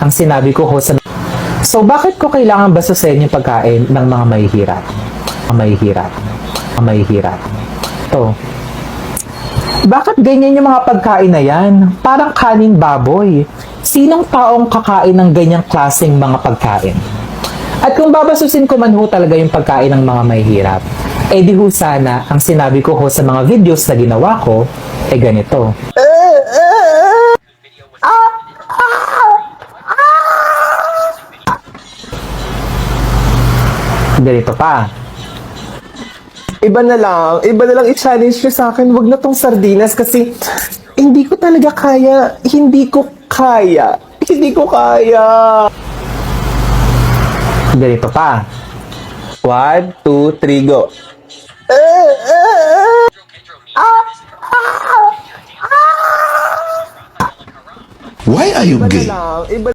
ang sinabi ko ho sa... So, bakit ko kailangan bastusin yung pagkain ng mga mahihirap? Mga mahihirap. Mga mahihirap. To. Bakit ganyan yung mga pagkain na yan? Parang kaning baboy. Sinong taong kakain ng ganyang klaseng mga pagkain? At kung babasusin ko man ho talaga yung pagkain ng mga mahihirap, eh di ho sana ang sinabi ko ho sa mga videos na ginawa ko, eh ganito. Ganito pa. Iba na lang, iba na lang i-challenge nyo sa akin. Wag na tong sardinas kasi hindi ko talaga kaya. Hindi ko kaya. Hindi ko kaya. Ganito pa. One, two, three, go. Why are you Iba na gay? lang, iba